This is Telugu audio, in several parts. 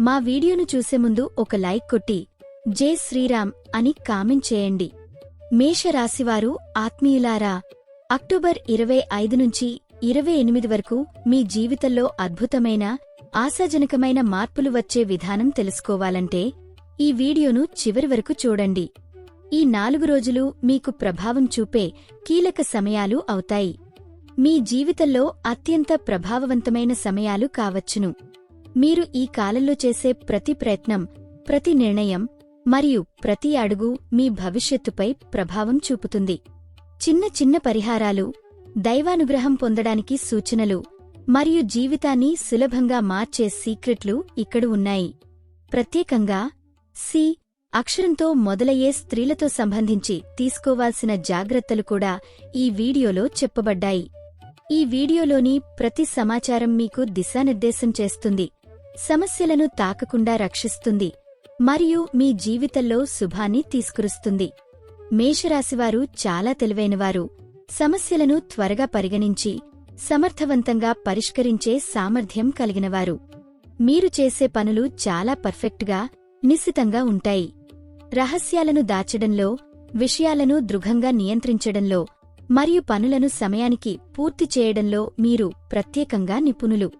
మా వీడియోను చూసే ముందు ఒక లైక్ కొట్టి జై శ్రీరామ్ అని కామెంట్ చేయండి. మేషరాశివారు ఆత్మీయులారా అక్టోబర్ ఇరవై ఐదు నుంచి ఇరవై ఎనిమిది వరకు మీ జీవితంలో అద్భుతమైన ఆశాజనకమైన మార్పులు వచ్చే విధానం తెలుసుకోవాలంటే ఈ వీడియోను చివరి వరకు చూడండి. ఈ నాలుగు రోజులు మీకు ప్రభావం చూపే కీలక సమయాలు అవుతాయి. మీ జీవితంలో అత్యంత ప్రభావవంతమైన సమయాలు కావచ్చును. మీరు ఈ కాలంలో చేసే ప్రతి ప్రయత్నం ప్రతి నిర్ణయం మరియు ప్రతి అడుగు మీ భవిష్యత్తుపై ప్రభావం చూపుతుంది. చిన్న చిన్న పరిహారాలు దైవానుగ్రహం పొందడానికి సూచనలు మరియు జీవితాన్ని సులభంగా మార్చే సీక్రెట్లు ఇక్కడ ఉన్నాయి. ప్రత్యేకంగా సి అక్షరంతో మొదలయ్యే స్త్రీలతో సంబంధించి తీసుకోవాల్సిన జాగ్రత్తలు కూడా ఈ వీడియోలో చెప్పబడ్డాయి. ఈ వీడియోలోని ప్రతి సమాచారం మీకు దిశానిర్దేశం చేస్తుంది. సమస్యలను తాకకుండా రక్షిస్తుంది మరియు మీ జీవితంలో శుభాన్ని తీసుకురుస్తుంది. మేషరాశివారు చాలా తెలివైనవారు. సమస్యలను త్వరగా పరిగణించి సమర్థవంతంగా పరిష్కరించే సామర్థ్యం కలిగినవారు. మీరు చేసే పనులు చాలా పర్ఫెక్ట్గా నిశితంగా ఉంటాయి. రహస్యాలను దాచడంలో విషయాలను దృఢంగా నియంత్రించడంలో మరియు పనులను సమయానికి పూర్తి చేయడంలో మీరు ప్రత్యేకంగా నిపుణులు.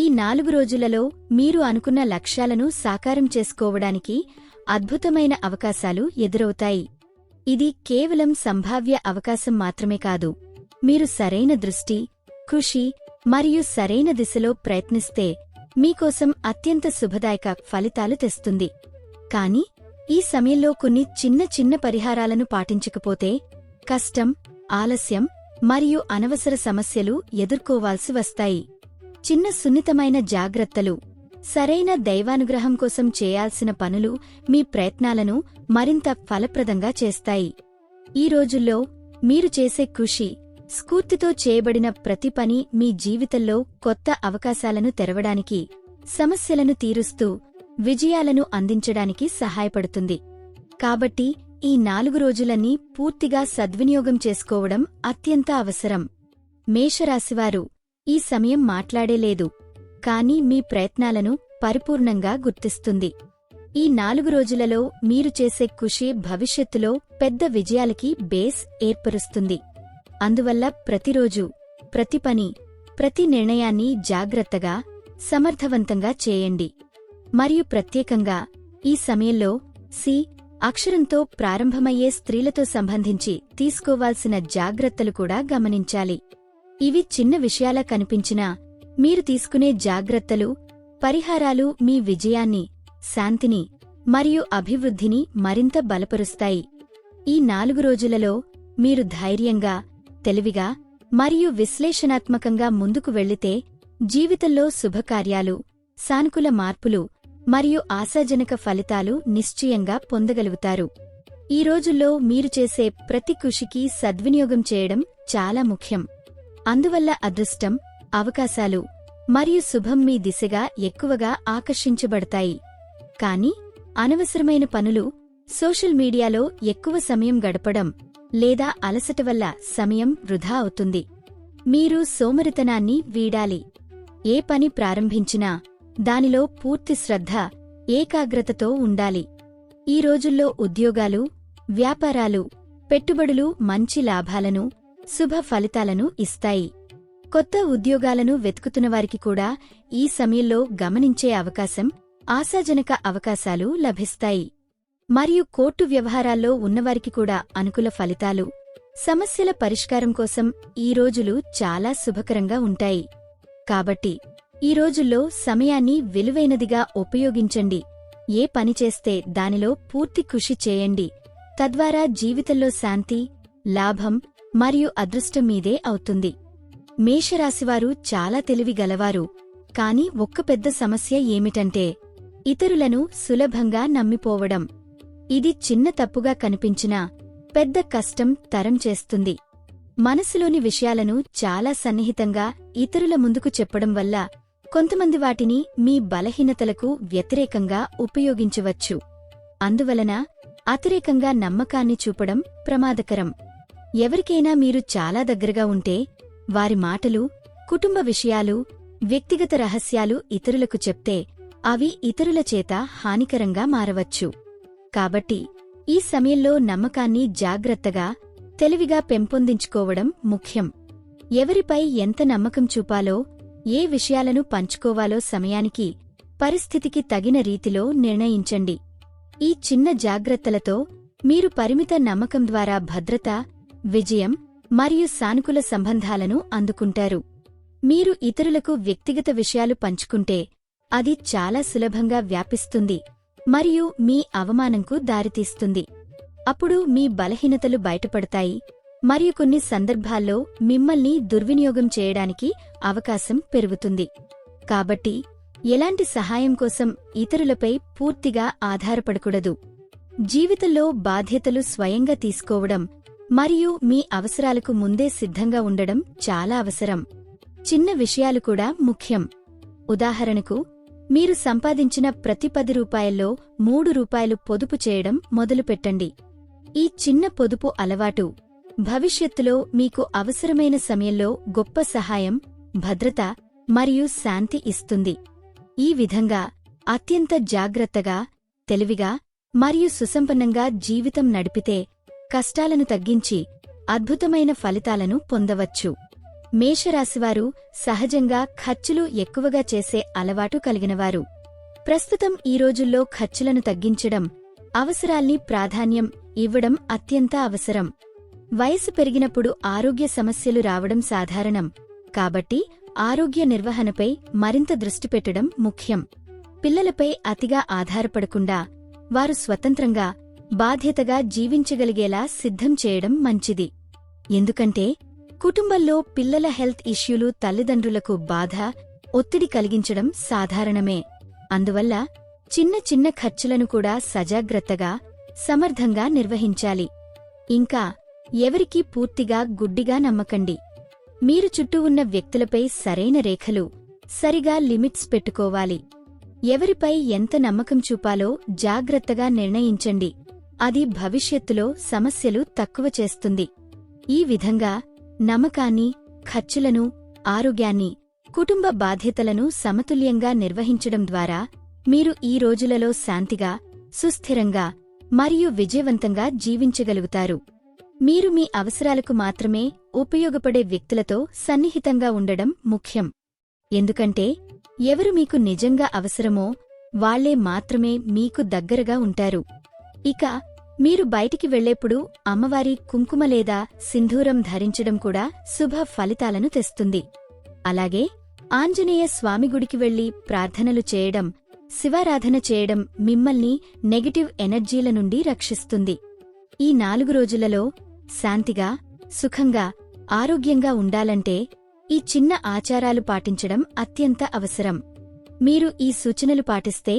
ఈ నాలుగు రోజులలో మీరు అనుకున్న లక్ష్యాలను సాకారం చేసుకోవడానికి అద్భుతమైన అవకాశాలు ఎదురవుతాయి. ఇది కేవలం సంభావ్య అవకాశం మాత్రమే కాదు. మీరు సరైన దృష్టి ఖుషి మరియు సరైన దిశలో ప్రయత్నిస్తే మీకోసం అత్యంత శుభదాయక ఫలితాలు తెస్తుంది. కాని ఈ సమయంలో కొన్ని చిన్న చిన్న పరిహారాలను పాటించకపోతే కష్టం ఆలస్యం మరియు అనవసర సమస్యలు ఎదుర్కోవాల్సి వస్తాయి. చిన్న సున్నితమైన జాగ్రత్తలు. సరైన దైవానుగ్రహం కోసం చేయాల్సిన పనులు మీ ప్రయత్నాలను మరింత ఫలప్రదంగా చేస్తాయి. ఈ రోజుల్లో మీరు చేసే కృషి స్ఫూర్తితో చేయబడిన ప్రతి పని మీ జీవితంలో కొత్త అవకాశాలను తెరవడానికి సమస్యలను తీరుస్తూ విజయాలను అందించడానికి సహాయపడుతుంది. కాబట్టి ఈ నాలుగు రోజులన్నీ పూర్తిగా సద్వినియోగం చేసుకోవడం అత్యంత అవసరం. మేషరాశివారు ఈ సమయం మాట్లాడేలేదు. కాని మీ ప్రయత్నాలను పరిపూర్ణంగా గుర్తిస్తుంది. ఈ నాలుగు రోజులలో మీరు చేసే కృషి భవిష్యత్తులో పెద్ద విజయాలకి బేస్ ఏర్పరుస్తుంది. అందువల్ల ప్రతిరోజు ప్రతి పని ప్రతి నిర్ణయాన్ని జాగ్రత్తగా సమర్థవంతంగా చేయండి. మరియు ప్రత్యేకంగా ఈ సమయంలో సి అక్షరంతో ప్రారంభమయ్యే స్త్రీలతో సంబంధించి తీసుకోవాల్సిన జాగ్రత్తలు కూడా గమనించాలి. ఇవి చిన్న విషయాలా కనిపించినా మీరు తీసుకునే జాగ్రత్తలు పరిహారాలు మీ విజయాన్ని శాంతిని మరియు అభివృద్ధిని మరింత బలపరుస్తాయి. ఈ నాలుగు రోజులలో మీరు ధైర్యంగా తెలివిగా మరియు విశ్లేషణాత్మకంగా ముందుకు వెళ్ళితే జీవితంలో శుభకార్యాలు సానుకూల మార్పులు మరియు ఆశాజనక ఫలితాలు నిశ్చయంగా పొందగలుగుతారు. ఈ రోజుల్లో మీరు చేసే ప్రతి కృషికి సద్వినియోగం చేయడం చాలా ముఖ్యం. అందువల్ల అదృష్టం అవకాశాలు మరియు శుభం మీ దిశగా ఎక్కువగా ఆకర్షించబడతాయి. కాని అనవసరమైన పనులు సోషల్ మీడియాలో ఎక్కువ సమయం గడపడం లేదా అలసట వల్ల సమయం వృధా అవుతుంది. మీరు సోమరితనాన్ని వీడాలి. ఏ పని ప్రారంభించినా దానిలో పూర్తి శ్రద్ధ ఏకాగ్రతతో ఉండాలి. ఈ రోజుల్లో ఉద్యోగాలు వ్యాపారాలు పెట్టుబడులు మంచి లాభాలను శుభ ఫలితాలను ఇస్తాయి. కొత్త ఉద్యోగాలను వెతుకుతున్నవారికి కూడా ఈ సమయంలో గమనించే అవకాశం ఆశాజనక అవకాశాలు లభిస్తాయి. మరియు కోర్టు వ్యవహారాల్లో ఉన్నవారికి కూడా అనుకూల ఫలితాలు సమస్యల పరిష్కారం కోసం ఈ రోజులు చాలా శుభకరంగా ఉంటాయి. కాబట్టి ఈ రోజుల్లో సమయాన్ని విలువైనదిగా ఉపయోగించండి. ఏ పని చేస్తే దానిలో పూర్తి కృషి చేయండి. తద్వారా జీవితంలో శాంతి లాభం మరియు అదృష్టం మీదే అవుతుంది. మేషరాశివారు చాలా తెలివి గలవారు. కాని ఒక్క పెద్ద సమస్య ఏమిటంటే ఇతరులను సులభంగా నమ్మిపోవడం. ఇది చిన్న తప్పుగా కనిపించినా పెద్ద కష్టం తరం చేస్తుంది. మనసులోని విషయాలను చాలా సన్నిహితంగా ఇతరుల ముందుకు చెప్పడం వల్ల కొంతమంది వాటిని మీ బలహీనతలకు వ్యతిరేకంగా ఉపయోగించవచ్చు. అందువలన అతిరేకంగా నమ్మకాన్ని చూపడం ప్రమాదకరం. ఎవరికైనా మీరు చాలా దగ్గరగా ఉంటే వారి మాటలు కుటుంబ విషయాలు వ్యక్తిగత రహస్యాలు ఇతరులకు చెప్తే అవి ఇతరుల చేత హానికరంగా మారవచ్చు. కాబట్టి ఈ సమయంలో నమ్మకాన్ని జాగ్రత్తగా తెలివిగా పెంపొందించుకోవడం ముఖ్యం. ఎవరిపై ఎంత నమ్మకం చూపాలో ఏ విషయాలను పంచుకోవాలో సమయానికి పరిస్థితికి తగిన రీతిలో నిర్ణయించండి. ఈ చిన్న జాగ్రత్తలతో మీరు పరిమిత నమ్మకం ద్వారా భద్రత విజయం మరియు సానుకూల సంబంధాలను అందుకుంటారు. మీరు ఇతరులకు వ్యక్తిగత విషయాలు పంచుకుంటే అది చాలా సులభంగా వ్యాపిస్తుంది మరియు మీ అవమానంకు దారితీస్తుంది. అప్పుడు మీ బలహీనతలు బయటపడతాయి మరియు కొన్ని సందర్భాల్లో మిమ్మల్ని దుర్వినియోగం చేయడానికి అవకాశం పెరుగుతుంది. కాబట్టి ఎలాంటి సహాయం కోసం ఇతరులపై పూర్తిగా ఆధారపడకూడదు. జీవితంలో బాధ్యతలు స్వయంగా తీసుకోవడం మరియు మీ అవసరాలకు ముందే సిద్ధంగా ఉండడం చాలా అవసరం. చిన్న విషయాలు కూడా ముఖ్యం. ఉదాహరణకు మీరు సంపాదించిన ప్రతి పది రూపాయల్లో మూడు రూపాయలు పొదుపు చేయడం మొదలుపెట్టండి. ఈ చిన్న పొదుపు అలవాటు భవిష్యత్తులో మీకు అవసరమైన సమయంలో గొప్ప సహాయం భద్రత మరియు శాంతి ఇస్తుంది. ఈ విధంగా అత్యంత జాగ్రత్తగా తెలివిగా మరియు సుసంపన్నంగా జీవితం నడిపితే కష్టాలను తగ్గించి అద్భుతమైన ఫలితాలను పొందవచ్చు. మేషరాశివారు సహజంగా ఖర్చులు ఎక్కువగా చేసే అలవాటు కలిగినవారు. ప్రస్తుతం ఈ రోజుల్లో ఖర్చులను తగ్గించడం అవసరాల్ని ప్రాధాన్యం ఇవ్వడం అత్యంత అవసరం. వయసు పెరిగినప్పుడు ఆరోగ్య సమస్యలు రావడం సాధారణం. కాబట్టి ఆరోగ్య నిర్వహణపై మరింత దృష్టి పెట్టడం ముఖ్యం. పిల్లలపై అతిగా ఆధారపడకుండా వారు స్వతంత్రంగా బాధ్యతగా జీవించగలిగేలా సిద్ధం చేయడం మంచిది. ఎందుకంటే కుటుంబంలో పిల్లల హెల్త్ ఇష్యూలు తల్లిదండ్రులకు బాధ ఒత్తిడి కలిగించడం సాధారణమే. అందువల్ల చిన్న చిన్న ఖర్చులను కూడా సజాగ్రత్తగా సమర్థంగా నిర్వహించాలి. ఇంకా ఎవరికీ పూర్తిగా గుడ్డిగా నమ్మకండి. మీరు చుట్టూ ఉన్న వ్యక్తులపై సరైన రేఖలు సరిగా లిమిట్స్ పెట్టుకోవాలి. ఎవరిపై ఎంత నమ్మకం చూపాలో జాగ్రత్తగా నిర్ణయించండి. అది భవిష్యత్తులో సమస్యలు తక్కువ చేస్తుంది. ఈ విధంగా నమ్మకాన్ని ఖర్చులను ఆరోగ్యాన్ని కుటుంబ బాధ్యతలను సమతుల్యంగా నిర్వహించడం ద్వారా మీరు ఈ రోజులలో శాంతిగా సుస్థిరంగా మరియు విజయవంతంగా జీవించగలుగుతారు. మీరు మీ అవసరాలకు మాత్రమే ఉపయోగపడే వ్యక్తులతో సన్నిహితంగా ఉండడం ముఖ్యం. ఎందుకంటే ఎవరు మీకు నిజంగా అవసరమో వాళ్ళే మాత్రమే మీకు దగ్గరగా ఉంటారు. ఇక మీరు బయటికి వెళ్ళేప్పుడు అమ్మవారి కుంకుమ లేదా సింధూరం ధరించడం కూడా శుభ ఫలితాలను తెస్తుంది. అలాగే ఆంజనేయ స్వామి గుడికి వెళ్ళి ప్రార్థనలు చేయడం శివారాధన చేయడం మిమ్మల్ని నెగటివ్ ఎనర్జీల నుండి రక్షిస్తుంది. ఈ నాలుగు రోజులలో శాంతిగా సుఖంగా ఆరోగ్యంగా ఉండాలంటే ఈ చిన్న ఆచారాలు పాటించడం అత్యంత అవసరం. మీరు ఈ సూచనలు పాటిస్తే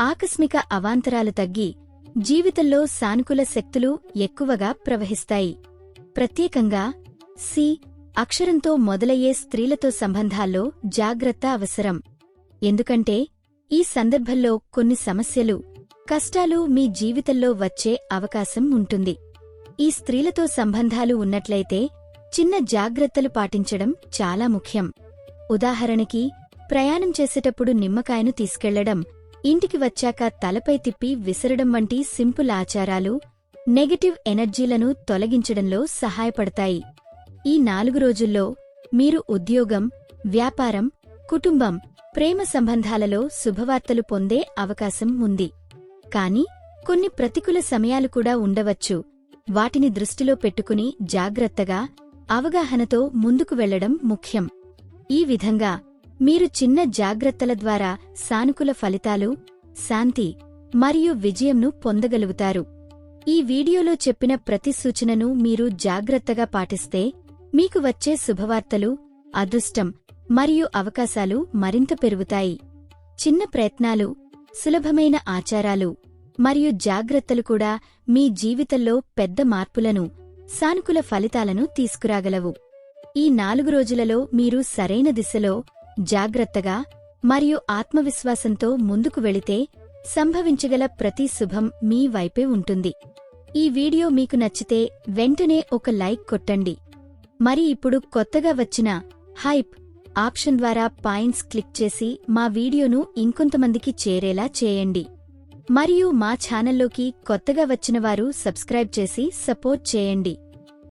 ఆకస్మిక అవాంతరాలు తగ్గి జీవితంలో సానుకూల శక్తులు ఎక్కువగా ప్రవహిస్తాయి. ప్రత్యేకంగా సి. అక్షరంతో మొదలయ్యే స్త్రీలతో సంబంధాల్లో జాగ్రత్త అవసరం. ఎందుకంటే ఈ సందర్భంలో కొన్ని సమస్యలు కష్టాలు మీ జీవితంలో వచ్చే అవకాశం ఉంటుంది. ఈ స్త్రీలతో సంబంధాలు ఉన్నట్లయితే చిన్న జాగ్రత్తలు పాటించడం చాలా ముఖ్యం. ఉదాహరణకి ప్రయాణం చేసేటప్పుడు నిమ్మకాయను తీసుకెళ్ళడం ఇంటికి వచ్చాక తలపై తిప్పి విసరడం వంటి సింపుల్ ఆచారాలు నెగటివ్ ఎనర్జీలను తొలగించడంలో సహాయపడతాయి. ఈ నాలుగు రోజుల్లో మీరు ఉద్యోగం వ్యాపారం కుటుంబం ప్రేమ సంబంధాలలో శుభవార్తలు పొందే అవకాశం ఉంది. కాని కొన్ని ప్రతికూల సమయాలు కూడా ఉండవచ్చు. వాటిని దృష్టిలో పెట్టుకుని జాగ్రత్తగా అవగాహనతో ముందుకు వెళ్ళడం ముఖ్యం. ఈ విధంగా మీరు చిన్న జాగ్రత్తల ద్వారా సానుకూల ఫలితాలు శాంతి మరియు విజయంను పొందగలుగుతారు. ఈ వీడియోలో చెప్పిన ప్రతి సూచనను మీరు జాగ్రత్తగా పాటిస్తే మీకు వచ్చే శుభవార్తలు అదృష్టం మరియు అవకాశాలు మరింత పెరుగుతాయి. చిన్న ప్రయత్నాలు సులభమైన ఆచారాలు మరియు జాగ్రత్తలు కూడా మీ జీవితంలో పెద్ద మార్పులను సానుకూల ఫలితాలను తీసుకురాగలవు. ఈ నాలుగు రోజులలో మీరు సరైన దిశలో జాగ్రత్తగా మరియు ఆత్మవిశ్వాసంతో ముందుకు వెళితే సంభవించగల ప్రతి శుభం మీ వైపే ఉంటుంది. ఈ వీడియో మీకు నచ్చితే వెంటనే ఒక లైక్ కొట్టండి. మరి ఇప్పుడు కొత్తగా వచ్చిన హైప్ ఆప్షన్ ద్వారా పాయింట్స్ క్లిక్ చేసి మా వీడియోను ఇంకొంతమందికి చేరేలా చేయండి. మరియు మా ఛానల్లోకి కొత్తగా వచ్చినవారు సబ్స్క్రైబ్ చేసి సపోర్ట్ చేయండి.